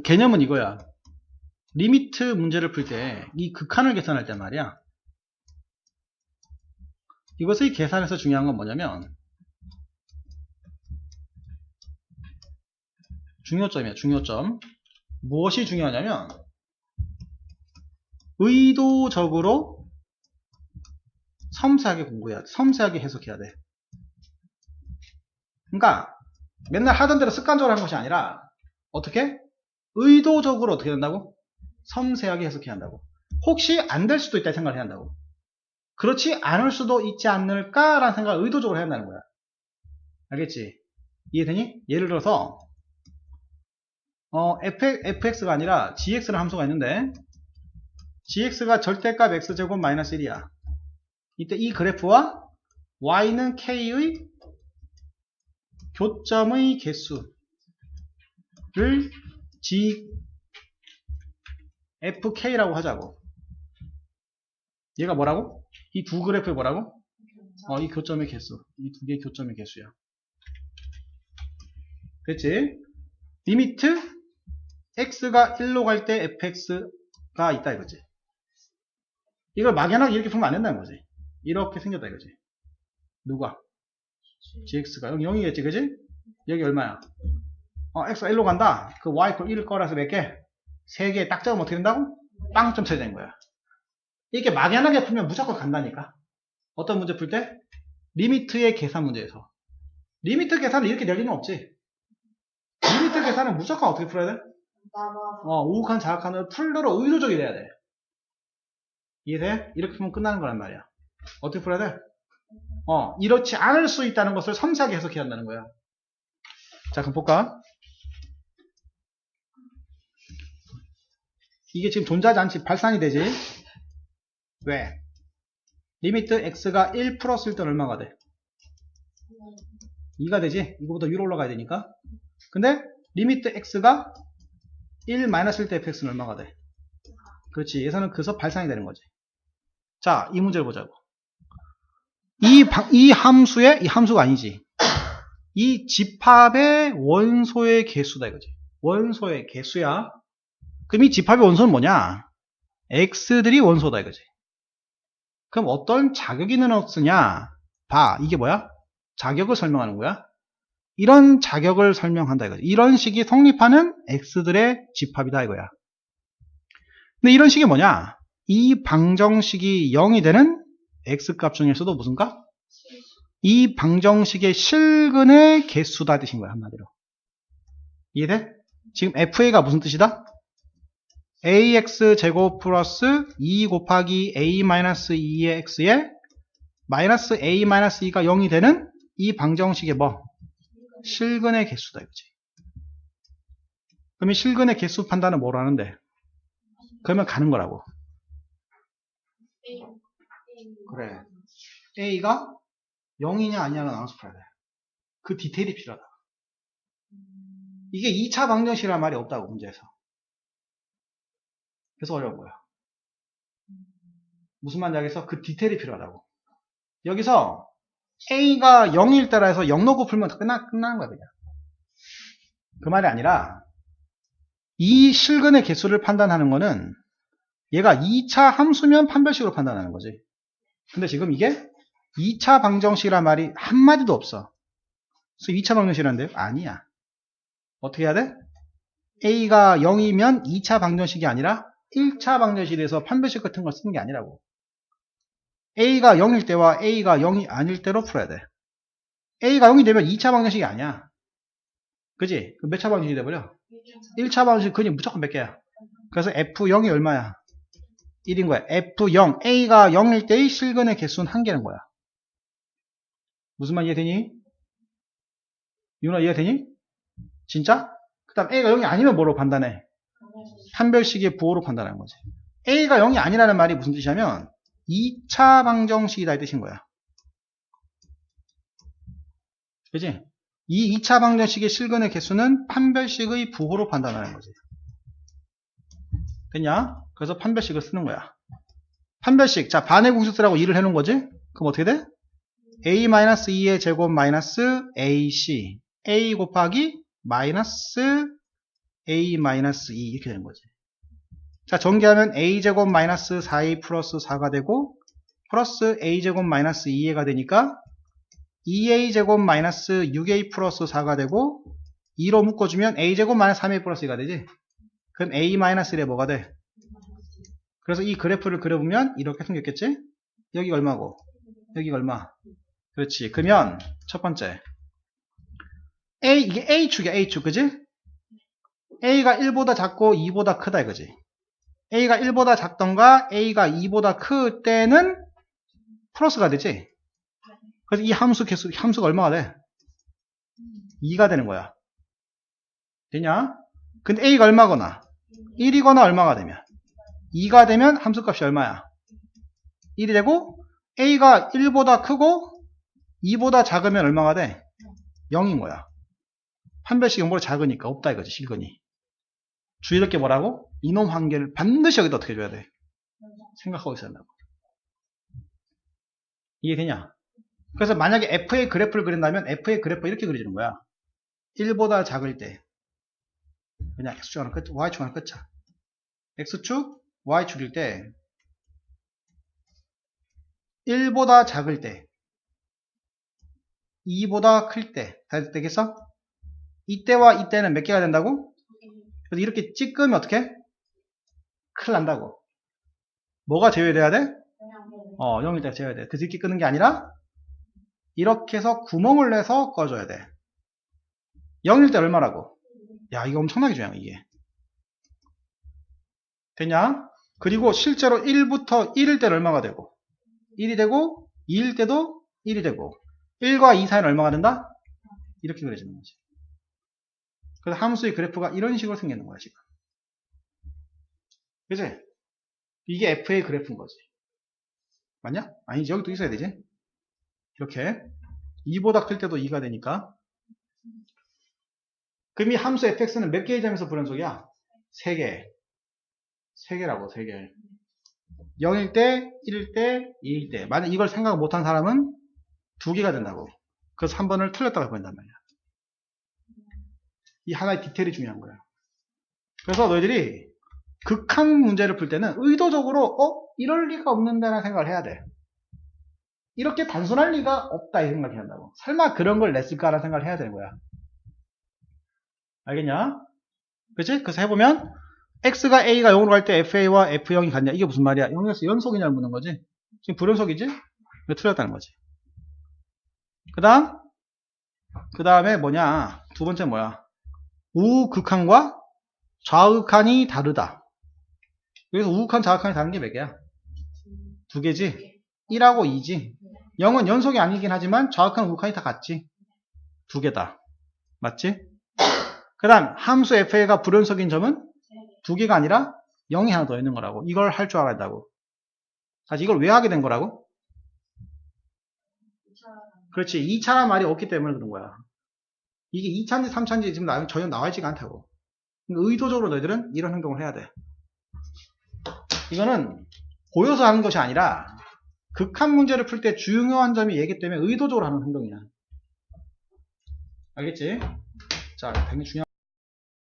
개념은 이거야. 리미트 문제를 풀 때 이 극한을 계산할 때 말이야. 이것의 계산에서 중요한 건 뭐냐면 중요점이야, 중요점. 무엇이 중요하냐면 의도적으로 섬세하게 공부해야 돼. 섬세하게 해석해야 돼. 그러니까 맨날 하던 대로 습관적으로 하는 것이 아니라 어떻게? 의도적으로 어떻게 된다고? 섬세하게 해석해야 한다고. 혹시 안 될 수도 있다 생각을 해야 한다고. 그렇지 않을 수도 있지 않을까라는 생각을 의도적으로 해야 한다는 거야. 알겠지? 이해되니? 예를 들어서 어, fx가 아니라 gx라는 함수가 있는데 gx가 절대값 x제곱 마이너스 1이야. 이때 이 그래프와 y는 k의 교점의 개수를 g fk라고 하자고. 얘가 뭐라고? 이 두 그래프의 뭐라고? 어, 이 교점의 개수. 이 두 개의 교점의 개수야. 됐지? 리미트 x가 1로 갈 때 fx가 있다 이거지. 이걸 막연하게 이렇게 풀면 안 된다는 거지. 이렇게 생겼다 이거지. 누가? gx가 여기 0이겠지 그지? 여기 얼마야? 어, x가 1로 간다. 그 y 1을 거라서 몇 개? 3개 딱 잡으면 어떻게 된다고? 빵점 쳐야 되는 거야. 이렇게 막연하게 풀면 무조건 간다니까. 어떤 문제 풀 때? 리미트의 계산 문제에서. 리미트 계산은 이렇게 낼 리는 없지. 리미트 계산은 무조건 어떻게 풀어야 돼? 어, 우욱한 자악한을 풀도록 의도적이 돼야 돼. 이해돼? 이렇게 풀면 끝나는 거란 말이야. 어떻게 풀어야 돼? 어, 이렇지 않을 수 있다는 것을 섬세하게 해석해야 한다는 거야. 자, 그럼 볼까? 이게 지금 존재하지 않지 발산이 되지? 왜? 리미트 x가 1 플러스일 때는 얼마가 돼? 2가 되지? 이거보다 위로 올라가야 되니까. 근데 리미트 x가 1 마이너스일 때 fx는 얼마가 돼? 그렇지. 예산은 그래서 발산이 되는 거지. 자, 이 문제를 보자고. 이, 방- 이 함수의, 이 함수가 아니지. 이 집합의 원소의 개수다 이거지. 원소의 개수야. 그럼 이 집합의 원소는 뭐냐? x들이 원소다 이거지. 그럼 어떤 자격이 있는 x냐? 봐. 이게 뭐야? 자격을 설명하는 거야. 이런 자격을 설명한다 이거지. 이런 식이 성립하는 x들의 집합이다 이거야. 근데 이런 식이 뭐냐? 이 방정식이 0이 되는 x값 중에서도 무슨 값? 이 방정식의 실근의 개수다 뜻인 거야 한마디로. 이해돼? 지금 fa가 무슨 뜻이다? Ax 제곱 플러스 2 곱하기 a 마이너스 2의 x에 마이너스 a 마이너스 2가 0이 되는 이 방정식의 뭐? 실근의 개수다 이거지. 이 실근의 개수 판단은 뭐로 하는데? 그러면 가는 거라고. 그래. a가 0이냐 아니냐가 나눠서 풀어야 돼. 그 디테일이 필요하다. 이게 2차 방정식이라는 말이 없다고 문제에서. 그래서 어려운 거야. 무슨 말인지 알겠어? 그 디테일이 필요하다고. 여기서 a가 0일 때라 해서 0 넣고 풀면 끝나, 끝나는 거야 그냥. 그 말이 아니라 이 실근의 개수를 판단하는 거는 얘가 2차 함수면 판별식으로 판단하는 거지. 근데 지금 이게 2차 방정식이란 말이 한마디도 없어. 그래서 2차 방정식이란데요? 아니야. 어떻게 해야 돼? A가 0이면 2차 방정식이 아니라 1차 방정식에서 판별식 같은 걸 쓰는 게 아니라고. A가 0일 때와 A가 0이 아닐 때로 풀어야 돼. A가 0이 되면 2차 방정식이 아니야. 그지? 몇 차 방정식이 돼버려? 1차 방정식 그니 무조건 몇 개야? 그래서 F0이 얼마야? 1인 거야. F0, A가 0일 때의 실근의 개수는 한 개는 거야. 무슨 말 이해되니? 유나 이해되니? 진짜? 그 다음 A가 0이 아니면 뭐로 판단해? 판별식의 부호로 판단하는 거지. A가 0이 아니라는 말이 무슨 뜻이냐면 2차 방정식이다 이 뜻인 거야. 그지? 이 2차 방정식의 실근의 개수는 판별식의 부호로 판단하는 거지. 됐냐? 그래서 판별식을 쓰는 거야. 판별식. 자, 반의 공식 쓰라고 2를 해놓은 거지? 그럼 어떻게 돼? a-2의 제곱 마이너스 ac a 곱하기 마이너스 a 마이너스 2 이렇게 되는 거지. 자, 전개하면 a제곱 마이너스 4a 플러스 4가 되고 플러스 a제곱 마이너스 2a가 되니까 2a제곱 마이너스 6a 플러스 4가 되고 2로 묶어주면 a제곱 마이너스 3a 플러스 2가 되지. 그럼 a 마이너스 1에 뭐가 돼? 그래서 이 그래프를 그려보면 이렇게 생겼겠지? 여기가 얼마고? 여기가 얼마? 그렇지. 그러면 첫 번째 A 이게 A축이야 A축 그지? A가 1보다 작고 2보다 크다 이거지. A가 1보다 작던가 A가 2보다 클 때는 플러스가 되지. 그래서 이 함수 개수 함수가 얼마가 돼? 2가 되는 거야. 되냐? 근데 A가 얼마거나 1이거나 얼마가 되면 2가 되면 함수값이 얼마야? 1이 되고 A가 1보다 크고 2보다 작으면 얼마가 돼? 0인 거야. 한 배씩 0보다 작으니까 없다 이거지 실근이. 주의할 게 뭐라고? 이놈 한계를 반드시 여기다 어떻게 줘야 돼? 생각하고 있어야 한다고. 이해되냐? 그래서 만약에 F의 그래프를 그린다면 F의 그래프 이렇게 그려지는 거야. 1보다 작을 때 그냥 X축 하나 끝, Y축 하나 끝자. X축, Y축일 때 1보다 작을 때 2보다 클때 되겠어? 이때와 이때는 몇 개가 된다고? 그래서 이렇게 찍으면 어떻게? 큰일 난다고. 뭐가 제외돼야 돼? 어, 0일 때 제외해야 돼. 그렇게 끄는 게 아니라 이렇게 해서 구멍을 내서 꺼줘야 돼. 0일 때 얼마라고? 야, 이거 엄청나게 중요해, 이게. 되냐? 그리고 실제로 1부터 1일 때는 얼마가 되고 1이 되고 2일 때도 1이 되고 1과 2 사이는 얼마가 된다? 이렇게 그려지는 거지. 그래서 함수의 그래프가 이런 식으로 생기는 거야, 지금. 그지? 이게 f의 그래프인 거지. 맞냐? 아니지, 여기 또 있어야 되지. 이렇게. 2보다 클 때도 2가 되니까. 그럼 이 함수 fx는 몇 개의 점에서 불연속이야? 3개. 3개라고, 3개. 0일 때, 1일 때, 2일 때. 만약 이걸 생각 못한 사람은 2개가 된다고. 그래서 한 번을 틀렸다고 보인단 말이야. 이 하나의 디테일이 중요한 거야. 그래서 너희들이 극한 문제를 풀 때는 의도적으로 어? 이럴 리가 없는데라는 생각을 해야 돼. 이렇게 단순할 리가 없다 이 해야 한다고. 설마 그런 걸 냈을까라는 생각을 해야 되는 거야. 알겠냐? 그치? 그래서 해보면 x가 a가 0으로 갈 때 fa와 f0이 같냐? 이게 무슨 말이야? 0에서 연속이냐를 묻는 거지. 지금 불연속이지? 이거 틀렸다는 거지. 그 다음 그 다음에 뭐냐? 두 번째 뭐야? 우극한과 좌극한이 다르다. 여기서 우극한, 좌극한이 다른 게 몇 개야? 두 개지? 1하고 2지? 0은 연속이 아니긴 하지만 좌극한, 우극한이 다 같지? 두 개다. 맞지? 그 다음 함수 fa가 불연속인 점은 두 개가 아니라 0이 하나 더 있는 거라고. 이걸 할 줄 알아야 한다고. 사실 이걸 왜 하게 된 거라고? 그렇지. 2차란 말이 없기 때문에 그런 거야. 이게 2차인지 3차인지 지금 나- 전혀 나와있지가 않다고. 의도적으로 너희들은 이런 행동을 해야 돼. 이거는 보여서 하는 것이 아니라 극한 문제를 풀 때 중요한 점이 얘기 때문에 의도적으로 하는 행동이야. 알겠지? 자, 굉장히 중요한